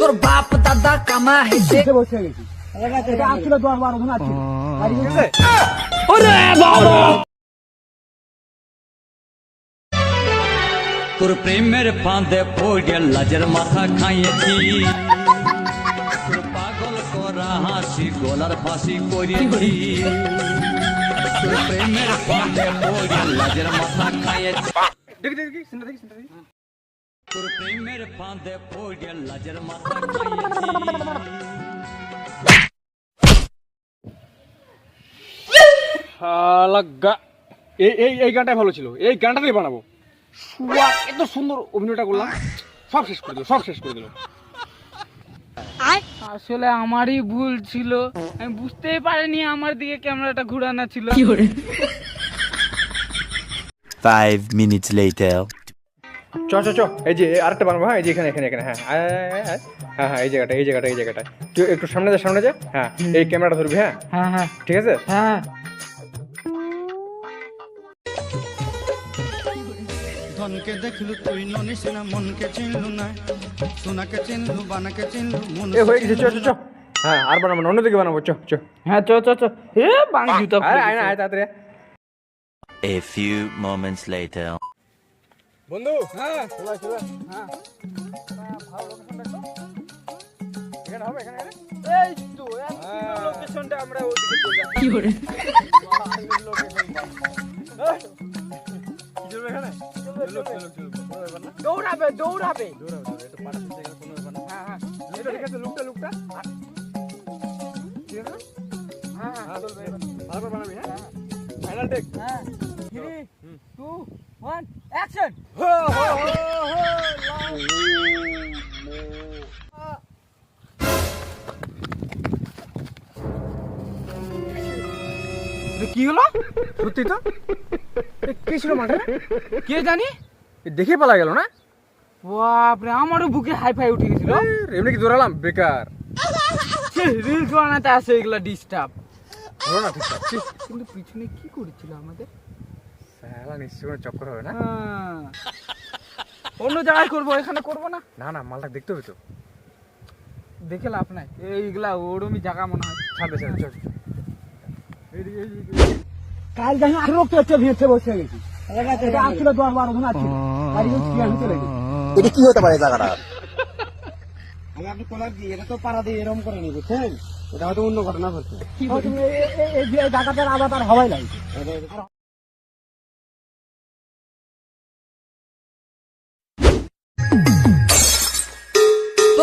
তোর বাপ দাদা কামা হেসে বসে গেছি এটা আসছিল দশ বারো জন আছে বাড়ি গেছে তোর প্রেমের ফাঁদে পড়ে লাজের মাথা খাইয়েছি তোর পাগল করা হাসি গলার ফাঁসি করেছি তোর প্রেমের ফাঁদে পড়ে লাজের মাথা খাইয়েছি দেখি দেখি সিনটা দেখি সিনটা দেখি তোর প্রেমের ফাঁদে পড়ে লাজের মাথা খাইয়েছি। শালা গা- এই এই এই গানটাই ভালো ছিল। এই গানটাই বানাবো। শুয়া এত সুন্দর অভিনয়টা করলাম। সব শেষ করে দিল সব শেষ করে দিল। আসলে আমারই ভুল ছিল। আমি বুঝতেই পারিনি আমার দিকে ক্যামেরাটা ঘুরানো ছিল। Five minutes later. চ চ চ এই যে আরেকটা বানাবো হ্যাঁ এই যে এখানে এখানে এখানে হ্যাঁ আয়, আয়, আয়। হ্যাঁ হ্যাঁ এই জায়গাটা এই জায়গাটা এই জায়গাটা। তুই একটু সামনে যা সামনে যা হ্যাঁ এই ক্যামেরাটা ধরবি হ্যাঁ? হ্যাঁ হ্যাঁ। ঠিক আছে? হ্যাঁ। ধনকে দেখলু তুই ননিস না মনকে চিনলু না সোনাকে চিনলু বানাকে চিনলু মন এ হয়ে গেছে চ চ চ। হ্যাঁ আর বানাবো না অন্যদিকে বানাবো চ চ। হ্যাঁ চ চ চ। হে বাং জুতা আরে আয় না আয় তাড়াতাড়ি A few moments later. বন্ধু? হ্যাঁ। চলে চলে হ্যাঁ। ভালো লোকেশন দেখো এখানে হবে এখানে এই তো লোকেশনটা হ্যাঁ। আমরা চলে কি করে? দৌড়াবে দৌড়াবে। দৌড়াবে হ্যাঁ হ্যাঁ। এটা ঠিক লুকটা লুকটা। ঠিক হ্যাঁ। হ্যাঁ হ্যাঁ। ভালো করে হ্যাঁ। বানাবি হ্যাঁ? ফাইনাল হ্যাঁ। One, action! কি হলো? সত্যি তো? কে ছিল মাঠে? কে জানি? দেখে পালা গেল না? বাপরে আমারও বুকে হাই ফাই উঠে গেছিল। এমনি কি দৌড়ালাম? বেকার। রিল বানাতে আসে এগুলো ডিস্টার্ব হলো কিন্তু পিছনে কি করেছিল আমাদের? সালা চক্কর হবে না? হ্যাঁ। অন্য জায়গায় করব এখানে করব না? না না মালটা দেখতে হবে তো। দেখে লাভ নাই। এইগুলা ওরমই জায়গা মনে হয়। ছাড়বে ছাড়বে চল। কাল দেখি আরও পেটে ভেসে বসে গেছি। এটা আসছিল দশ বারো জন আছে। বাড়ি কি আমি চলে গেছি এটা কি হতে পারে জায়গাটা? আমি আপনি তোলার কি এটা তো পাড়া দিয়ে এরকম করে নি বুঝছেন এটা হয়তো অন্য ঘটনা ঘটছে। এই জায়গাটার আবার তার হওয়াই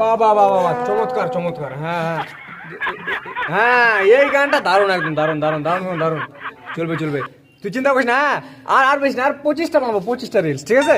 বাবা বাহ বাহ চমৎকার চমৎকার হ্যাঁ হ্যাঁ। হ্যাঁ এই গানটা দারুণ একদম, দারুণ দারুণ দারুণ দারুণ চলবে চলবে। তুই চিন্তা করিস না হ্যাঁ? আর আর বেশি না, আর পঁচিশটা বানাবো, পঁচিশটা রিলস ঠিক আছে?